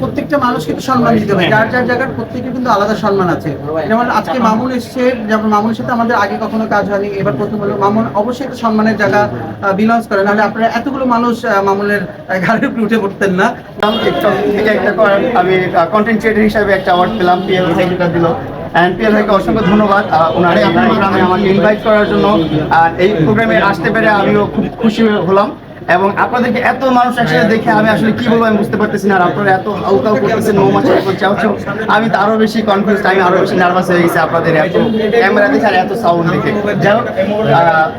প্রত্যেকটা মানুষ কিন্তু সম্মান দিতে হবে যার যার জায়গার প্রত্যেকের কিন্তু আলাদা সম্মান আছে। যেমন আজকে মামুন এসছে, যেমন মামুনের সাথে আমাদের আগে কখনো কাজ হয়নি, এবার প্রথম হলো মামুন। অবশ্যই একটা সম্মানের জায়গা বিলংস করে। নাহলে আপনারা এতগুলো মানুষ মামুনের ঘাড়ের উপরে উঠে পড়তেন না। একটা আমি কন্টেন্ট ক্রিয়েটর হিসাবে একটা অ্যাওয়ার্ড পেলাম পিএল দিল। অ্যান্ড পিএল ভাইকে অসংখ্য ধন্যবাদ। ওনার এই আমাকে ইনভাইট করার জন্য। আর এই প্রোগ্রামে আসতে পেরে আমিও খুব খুশি হলাম। এবং আপনাদেরকে এত মানুষ একসাথে দেখে আমি আসলে কি বলব আমি বুঝতে পারতেছি না আর আপনারা এত হাউকাউ করতেছেন মৌমাছি এখন চাও চাও। আমি তো আরও বেশি কনফিউজ আমি আরও বেশি নার্ভাস হয়ে গেছি আপনাদের এত ক্যামেরা দেখে আর এত সাউন্ড দেখে। যাই হোক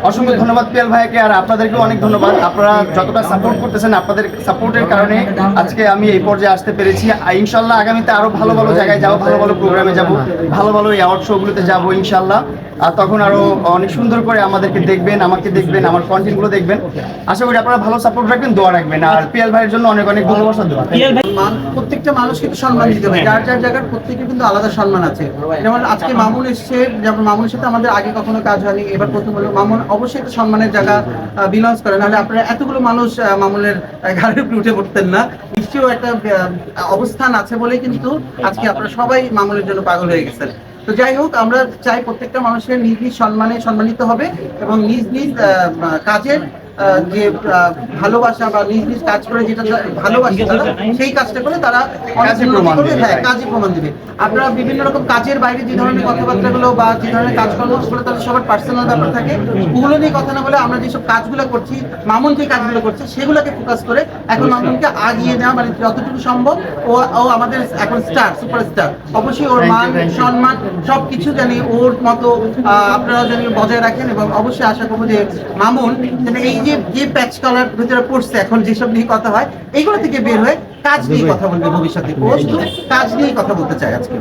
অসংখ্য ধন্যবাদ পিয়াল ভাইকে আর আপনাদেরকেও অনেক ধন্যবাদ। আপনারা যতটা সাপোর্ট করতেছেন আপনাদের সাপোর্টের কারণে আজকে আমি এই পর্যায়ে আসতে পেরেছি। আর ইনশাল্লাহ আগামীতে আরও ভালো ভালো জায়গায় যাব ভালো ভালো প্রোগ্রামে যাব ভালো ভালো অ্যাওয়ার্ড শোগুলোতে যাব ইনশাল্লাহ। আর তখন আরও অনেক সুন্দর করে আমাদেরকে দেখবেন আমাকে দেখবেন আমার কন্টেন্টগুলো দেখবেন। আশা করি আপনারা ভালো সাপোর্ট রাখবেন দোয়া রাখবেন। আর পিয়াল ভাইয়ের জন্য অনেক অনেক ভালোবাসা দোয়া মান প্রত্যেকটা মানুষ কিন্তু সম্মান দিতে হবে। যার যার জায়গার প্রত্যেকের কিন্তু আলাদা সম্মান আছে। যেমন আজকে মামুন এসছে যেমন মামুনের সাথে আমাদের আগে কখনো কাজ হয়নি এবার প্রথম হলো। মামুন অবশ্যই একটা সম্মানের জায়গা বিলংস করে। নাহলে আপনারা এতগুলো মানুষ মামুনের ঘাড়ের উপরে উঠে পড়তেন না। নিশ্চয়ই একটা আহ, অবস্থান আছে বলে কিন্তু আজকে আপনারা সবাই মামুনের জন্য পাগল হয়ে গেছেন। তো যাই হোক আমরা চাই প্রত্যেকটা মানুষের নিজ নিজ সম্মানে সম্মানিত হবে এবং নিজ নিজ কাজের যে ভালোবাসা বা নিজ নিজ কাজ করে যেটা তারা ভালোবাসে তারা সেই কাজটা করে তারা কাজে প্রমাণ হ্যাঁ কাজে প্রমাণ দিবে। আপনারা বিভিন্ন রকম কাজের বাইরে যে ধরনের কথাবার্তাগুলো বা যে ধরনের কাজকর্ম সেগুলো তাদের সবার পার্সোনাল ব্যাপার থাকে। ওগুলো নিয়ে কথা না বলে আমরা যেসব কাজগুলো করছি মামুন যে কাজগুলো করছে সেগুলোকে ফোকাস করে এখন মামুনকে আগিয়ে নেওয়া মানে যতটুকু সম্ভব ও ও আমাদের এখন স্টার সুপারস্টার অবশ্যই ওর মান. সম্মান সবকিছু জানি ওর মতো আপনারা জানি বজায় রাখেন এবং অবশ্যই আশা করব যে মামুন যেন এই যে যে প্যাচ কালার ভিতরে পড়ছে এখন যেসব নিয়ে কথা হয় এইগুলো থেকে বের হয়ে কাজ নিয়ে কথা বলবে ভবিষ্যতে। কাজ নিয়ে কথা বলতে চাই আজকে।